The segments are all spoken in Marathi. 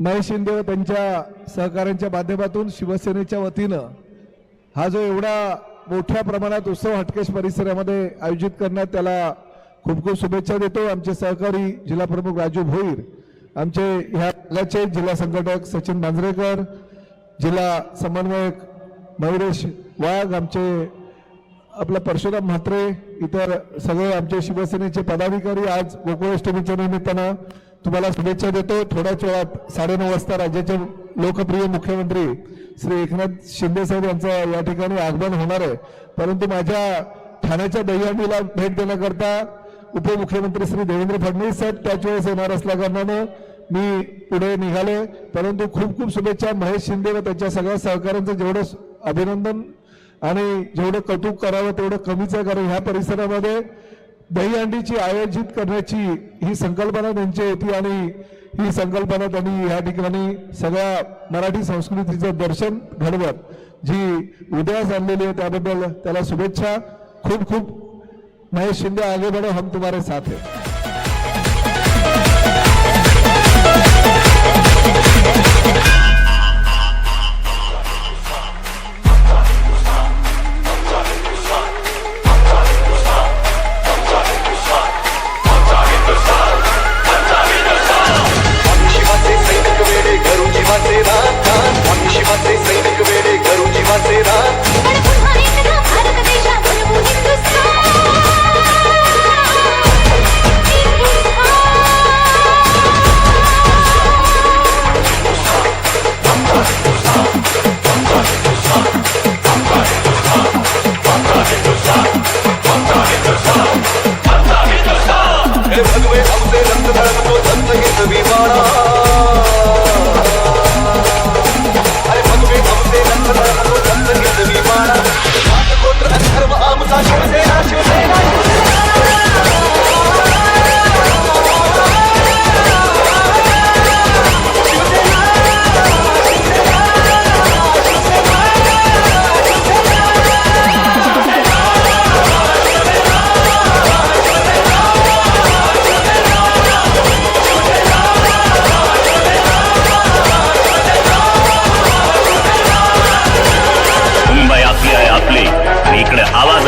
महेश शिंदे व त्यांच्या सहकाऱ्यांच्या माध्यमातून शिवसेनेच्या वतीनं हा जो एवढा मोठ्या प्रमाणात उत्सव हटकेश परिसरामध्ये आयोजित करण्यात त्याला खूप खूप शुभेच्छा देतो. आमचे सहकारी जिल्हा प्रमुख राजू भोईर आमचे ह्या भागाचे जिल्हा संघटक सचिन मांजरेकर जिल्हा समन्वयक मयुरेश वाघ आमचे आपला परशुराम म्हात्रे इतर सगळे आमचे शिवसेनेचे पदाधिकारी आज गोकुळाष्टमीच्या निमित्तानं तुम्हाला शुभेच्छा देतो. थोड्याच वेळात साडेनऊ वाजता राज्याचे लोकप्रिय मुख्यमंत्री श्री एकनाथ शिंदे साहेब यांचं या ठिकाणी आगमन होणार आहे. परंतु माझ्या ठाण्याच्या दहीहंडीला भेट देण्याकरता उपमुख्यमंत्री श्री देवेंद्र फडणवीस साहेब त्याच वेळेस येणार असल्या कारणानं मी पुढे निघाले. परंतु खूप खूप शुभेच्छा महेश शिंदे व त्याच्या सगळ्या सहकाऱ्यांचं जेवढं अभिनंदन आणि जेवढं कौतुक करावं तेवढं कमीच आहे. कारण ह्या परिसरामध्ये दहीहंडीची आयोजित करण्याची ही संकल्पना त्यांची होती आणि ही संकल्पना त्यांनी या ठिकाणी सगळ्या मराठी संस्कृतीचं दर्शन घडवत. जी उदयास आणलेली आहे त्याबद्दल त्याला शुभेच्छा. खूप खूप महेश शिंदे आगे बढ़ो हम तुम्हारे साथ हैं.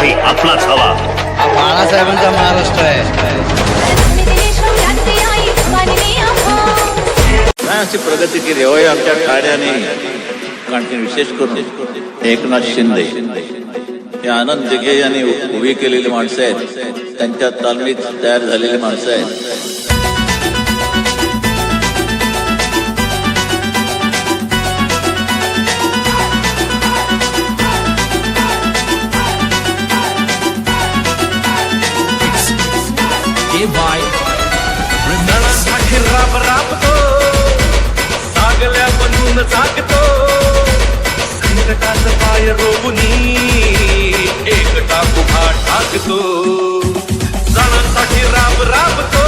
आवाजही आपलाच हवा. हा बाळासाहेबांचा महाराष्ट्र आहे काय अशी प्रगती केली. होय आमच्या काड्याने आणखी विशेष करून एकनाथ शिंदे. हे आनंद दिघे यांनी उभी केलेली माणसं आहेत. त्यांच्या तालमीत तयार झालेली माणसं आहेत. वाय. वाय राब राबतो. सागल्या बनून जागतो संकटाच पाय रोबुनी एकटा उभा टाकतो सणांसाठी राब राबतो.